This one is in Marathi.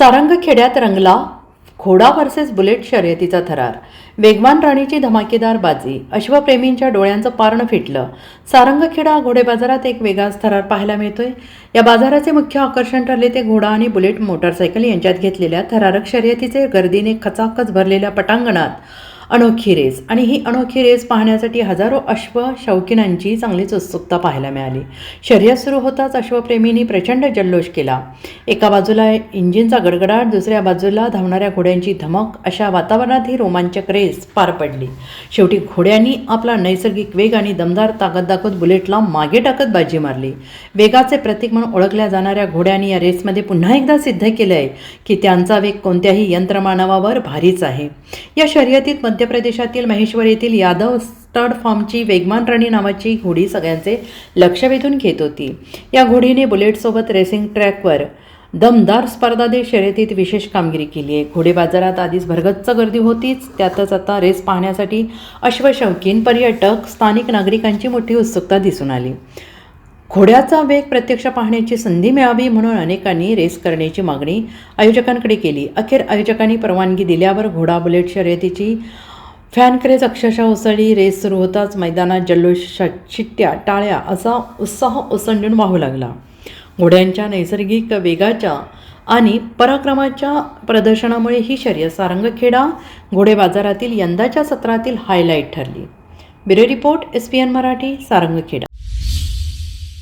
सारंगखेड्यात रंगला घोडा वर्सेस बुलेट शर्यतीचा थरार. वेगवान राणीची धमाकेदार बाजी. अश्वप्रेमींच्या डोळ्यांचं पारणं फिटलं. सारंगखेडा घोडे बाजारात एक वेगळाच थरार पाहायला मिळतोय. या बाजाराचे मुख्य आकर्षण ठरले ते घोडा आणि बुलेट मोटारसायकल यांच्यात घेतलेल्या थरारक शर्यतीचे गर्दीने खचाखच भरलेल्या पटांगणात. अनोखी रेस. आणि ही अनोखी रेस पाहण्यासाठी हजारो अश्व शौकीनांची चांगलीच उत्सुकता पाहायला मिळाली. शर्यत सुरू होताच अश्वप्रेमींनी प्रचंड जल्लोष केला. एका बाजूला इंजिनचा गडगडाट दुसऱ्या बाजूला धावणाऱ्या घोड्यांची धमक अशा वातावरणात ही रोमांचक रेस पार पडली. शेवटी घोड्यांनी आपला नैसर्गिक वेग आणि दमदार ताकद दाखवत बुलेटला मागे टाकत बाजी मारली. वेगाचे प्रतीक म्हणून ओळखल्या जाणाऱ्या घोड्यांनी या रेसमध्ये पुन्हा एकदा सिद्ध केलं आहे की त्यांचा वेग कोणत्याही यंत्रमानवावर भारीच आहे. या शर्यतीत मध्य प्रदेशातील महेश्वर येथील यादव स्टड फॉर्मची वेगमान राणी नावाची घोडी सगळ्यांचे लक्ष वेधून घेत होती. या घोडीने बुलेटसोबत रेसिंग ट्रॅकवर दमदार स्पर्धादेश शर्यतीत विशेष कामगिरी केली आहे. घोडे बाजारात आधीच भरगच्च गर्दी होतीच त्यातच आता रेस पाहण्यासाठी अश्वशौकीन पर्यटक स्थानिक नागरिकांची मोठी उत्सुकता दिसून आली. घोड्याचा वेग प्रत्यक्ष पाहण्याची संधी मिळावी म्हणून अनेकांनी रेस करण्याची मागणी आयोजकांकडे केली. अखेर आयोजकांनी परवानगी दिल्यावर घोडा बुलेट शर्यतीची फॅन क्रेज अक्षरशः उसळली रेस सुरू होताच मैदानात जल्लोष शिट्ट्या टाळ्या असा उत्साह ओसंडून वाहू लागला. घोड्यांच्या नैसर्गिक वेगाच्या आणि पराक्रमाच्या प्रदर्शनामुळे ही शर्यत सारंगखेडा घोडे बाजारातील यंदाच्या सत्रातील हायलाईट ठरली. Bureau report S P N Marathi Sarangkheda.